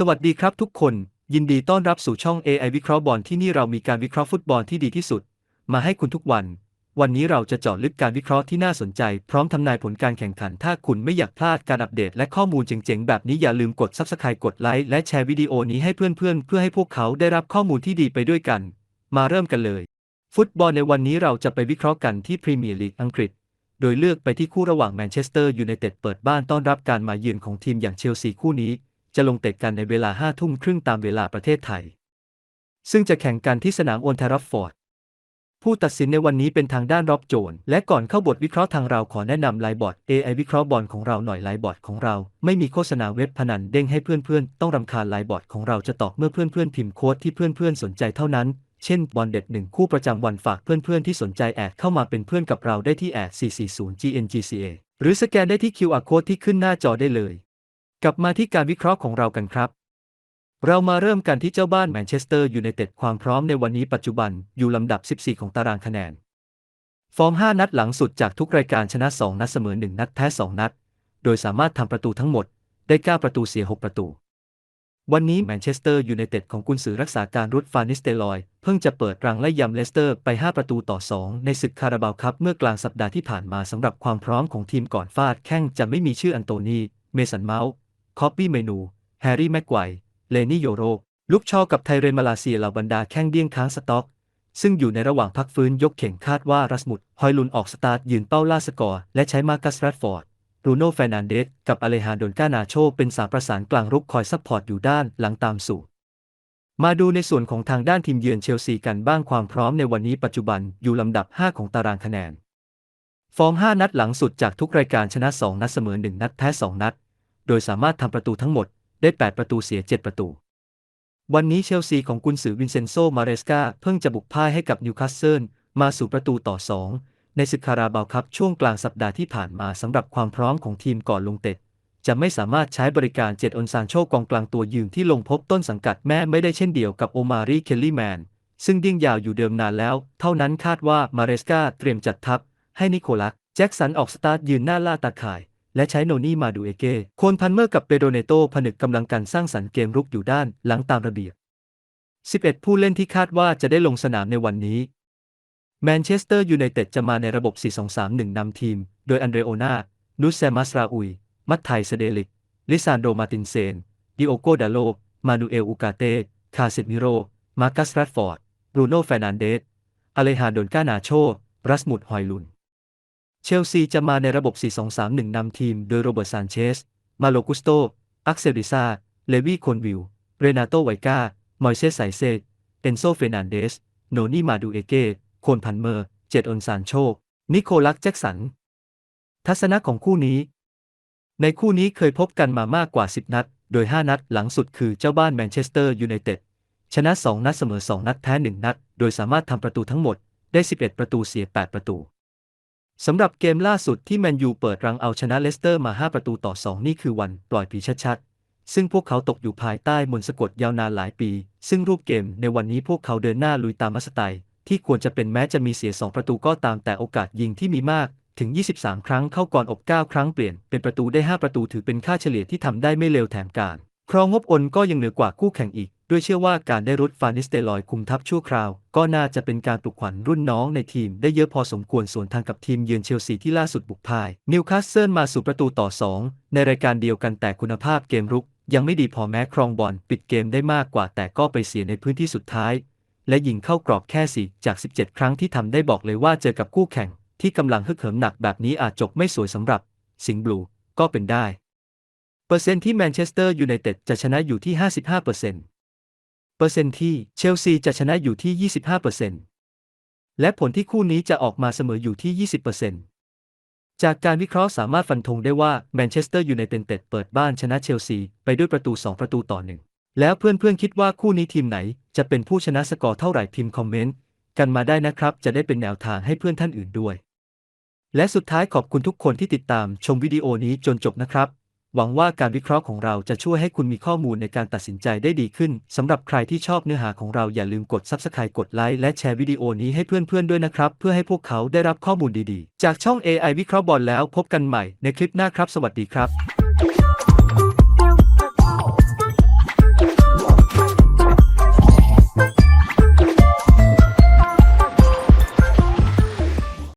สวัสดีครับทุกคน ยินดีต้อนรับสู่ช่อง AI วิเคราะห์บอลที่นี่เรามีการวิเคราะห์ฟุตบอลที่ดีที่สุด มาให้คุณทุกวัน วันนี้เราจะเจาะลึกการวิเคราะห์ที่น่าสนใจ พร้อมทำนายผลการแข่งขัน ถ้าคุณไม่อยากพลาดการอัปเดตและข้อมูลเจ๋งๆ แบบนี้อย่าลืมกด Subscribe กดไลค์และแชร์วิดีโอนี้ให้เพื่อนๆ เพื่อให้พวกเขาได้รับข้อมูลที่ดีไปด้วยกัน มาเริ่มกันเลย ฟุตบอลในวันนี้เราจะไปวิเคราะห์กันที่พรีเมียร์ลีกอังกฤษโดยเลือกไปที่คู่ระหว่างแมนเชสเตอร์ยูไนเต็ดเปิดบ้านต้อนรับการมาเยือนของทีมอย่างเชลซีคู่นี้ จะลงเตะกันในเวลา5ทุ่มครึ่งตามเวลาประเทศไทย ซึ่งจะแข่งกันที่สนามโอลด์แทรัฟฟอร์ด ผู้ตัดสินในวันนี้เป็นทางด้านรอบโจน และก่อนเข้าบทวิเคราะห์ทางเราขอแนะนำไลบอร์ด AI วิเคราะห์บอลของเราหน่อยไลบอร์ดของเรา ไม่มีโฆษณาเว็บพนันเด้งให้เพื่อนๆ ต้องรำคาญไลบอร์ดของเราจะตอบเมื่อเพื่อนๆพิมพ์โค้ดที่เพื่อนๆสนใจเท่านั้นเช่นบอลเด็ดหนึ่งคู่ประจำวันฝากเพื่อนๆที่สนใจแอดเข้ามาเป็นเพื่อนกับเราได้ที่แอด440 GNGCA หรือสแกนได้ที่ QR code ที่ขึ้นหน้าจอได้เลย กลับมาที่การวิเคราะห์ของเรากันครับ เรามาเริ่มกันที่เจ้าบ้านแมนเชสเตอร์ยูไนเต็ดความพร้อมในวันนี้ปัจจุบันอยู่ลำดับ 14 ของตารางคะแนน ฟอร์ม 5 นัดหลังสุดจากทุกรายการชนะ 2 นัดเสมอ 1 นัดแพ้ 2 นัด โดยสามารถทำประตูทั้งหมดได้ 9 ประตูเสีย 6 ประตู วันนี้แมนเชสเตอร์ยูไนเต็ดของกุนซือรักษาการรุดฟานิสเตลอย เพิ่งจะเปิดรังไล่ยำเลสเตอร์ไป 5 ประตูต่อ 2 ในศึกคาราบาวคัพเมื่อกลางสัปดาห์ที่ผ่านมาสำหรับความพร้อมของทีมก่อนฟาดแข้งจะไม่มีชื่ออันโตนีเมสันเมาส์ คอปปี้เมนู แฮร์รี่แม็กไกวเลนี่โยโร ลุกชอกับไทเรนมาลาเซียเหล่าบรรดาแข้งเดี้ยงค้างสต็อก ซึ่งอยู่ในระหว่างพักฟื้นยกเข่งคาดว่ารัสมุดฮอยลุนออกสตาร์ทยืนเป้าล่าสกอร์และใช้มาร์คัสแรดฟอร์ดรูโน่เฟรนันเดสกับอเลฮานโดนกานาโชเป็นสามประสานกลางรุกคอยซัพพอร์ตอยู่ด้านหลังตามสู่มาดูในส่วนของทางด้านทีมเยือนเชลซีกันบ้างความพร้อมในวันนี้ปัจจุบันอยู่ลำดับ 5 ของตารางคะแนน ฟอร์ม 5 นัดหลังสุดจากทุกรายการชนะ 2 นัดเสมอ 1 นัดแพ้ 2 นัด โดยสามารถทำประตูทั้งหมดได้ 8 ประตูเสีย 7 ประตู วันนี้เชลซีของกุนซือวินเซนโซ มาเรสกาเพิ่งจะบุกพ่ายให้กับนิวคาสเซิลมาสู่ประตูต่อ 2 ในศึกคาราบาวคัพช่วงกลางสัปดาห์ที่ผ่านมาสำหรับความพร้อมของทีมก่อนลงเตะจะไม่สามารถใช้บริการเจ็ดอนซานโชกองกลางตัวยืนที่ลงพบต้นสังกัดแม้ไม่ได้เช่นเดียวกับโอมารีเคลลี่แมนซึ่งดิ้งยาวอยู่เดิมนานแล้ว เท่านั้นคาดว่ามาเรสกาเตรียมจัดทัพ ให้นิโคลัสแจ็คสันออกสตาร์ทยืนหน้าล่าตาข่าย และใช้โนนี่มาดูเอเก้โคนพันเมอร์กับเปโดเนโตผนึกกำลังกันสร้างสรรค์เกมรุกอยู่ด้านหลังตามระเบียบ 11 ผู้เล่นที่คาดว่าจะได้ลงสนามในวันนี้ แมนเชสเตอร์ยูไนเต็ดจะมาในระบบ 4-2-3-1 นำทีม โดยอันเดรโอนานูสแซมัสราอุย มัตไทเซเดลิก ลิซานโดมาตินเซน ดิโอโกดาโล มานูเอล อูกาเต้ คาเซมิโร มาร์คัสแรดฟอร์ด บรูโน่เฟร์นันเดสอเลฮานโดนกานาโช รัสมุด ฮอยลุน เชลซีจะมาในระบบ 4-2-3-1 นำทีมโดยโรเบิร์ตซานเชส มาโลกุสโต อักเซลิซา เลวีโคนวิล เรนาโตไวกา มอยเซสไซเซเอนโซเฟนันเดส โนนี่มาดูเอเก้โคนพันเมอร์ เจดอนซานโชนิโคลัสแจ็กสัน ทัศนะของคู่นี้ ในคู่นี้เคยพบกันมามากกว่า 10 นัด โดย 5 นัดหลังสุดคือเจ้าบ้านแมนเชสเตอร์ยูไนเต็ด ชนะ 2 นัดเสมอ 2 นัดแพ้ 1 นัด โดยสามารถทำประตูทั้งหมดได้ 11 ประตูเสีย 8 ประตู สำหรับเกมล่าสุดที่แมนยูเปิดรังเอาชนะเลสเตอร์มา 5 ประตูต่อ 2 นี่คือวันปล่อยผีชัดๆ ซึ่งพวกเขาตกอยู่ภายใต้มนต์สะกดยาวนานหลายปี ซึ่งรูปเกมในวันนี้พวกเขาเดินหน้าลุยตามมัสไตล์ที่ควรจะเป็นแม้จะมีเสีย 2 ประตูก็ตามแต่โอกาสยิงที่มีมากถึง 23 ครั้งเข้าก่อนอบ 9 ครั้งเปลี่ยนเป็นประตูได้ 5 ประตูถือเป็นค่าเฉลี่ยที่ทำได้ไม่เลวแถมการครองงบอนก็ยังเหนือกว่าคู่แข่งอีก ด้วยเชื่อว่าการได้รุดฟานิสเตลอยคุมทัพชั่วคราว ก็น่าจะเป็นการปลุกขวัญรุ่นน้องในทีมได้เยอะพอสมควรส่วนทางกับทีมเยือนเชลซีที่ล่าสุดบุกพ่ายนิวคาสเซิลมาสู่ประตูต่อ 2 ในรายการเดียวกันแต่คุณภาพเกมรุก ยังไม่ดีพอแม้ครองบอลปิดเกมได้มากกว่า แต่ก็ไปเสียในพื้นที่สุดท้าย และยิงเข้ากรอบแค่4จาก 17 ครั้งที่ทำได้บอกเลยว่าเจอกับคู่แข่ง ที่กำลังฮึกเหิมหนักแบบนี้อาจจบไม่สวยสำหรับ สิงห์บลูก็เป็นได้ เปอร์เซ็นต์ที่แมนเชสเตอร์ยูไนเต็ดจะชนะอยู่ที่ 55%เปอร์เซ็นต์ เปอร์เซ็นต์ที่เชลซีจะชนะอยู่ที่ 25%และผลที่คู่นี้จะออกมาเสมออยู่ที่ 20%จากการวิเคราะห์สามารถฟันธงได้ว่าแมนเชสเตอร์ยูไนเต็ดเปิดบ้านชนะเชลซีไปด้วยประตู 2 ประตูต่อหนึ่งแล้วเพื่อนๆคิดว่าคู่นี้ทีมไหน จะเป็นผู้ชนะสกอร์เท่าไหร่พิมพ์คอมเมนต์กันมาได้นะครับ จะได้เป็นแนวทางให้เพื่อนท่านอื่นด้วย และสุดท้ายขอบคุณทุกคนที่ติดตามชมวิดีโอนี้จนจบนะครับ หวังว่าการวิเคราะห์ของเราจะช่วยให้คุณมีข้อมูลในการตัดสินใจได้ดีขึ้น สำหรับใครที่ชอบเนื้อหาของเราอย่าลืมกด Subscribe กดไลค์และแชร์วิดีโอนี้ให้เพื่อนๆด้วยนะครับ เพื่อให้พวกเขาได้รับข้อมูลดีๆ จากช่อง AI วิเคราะห์บอลแล้วพบกันใหม่ในคลิปหน้าครับ สวัสดีครับ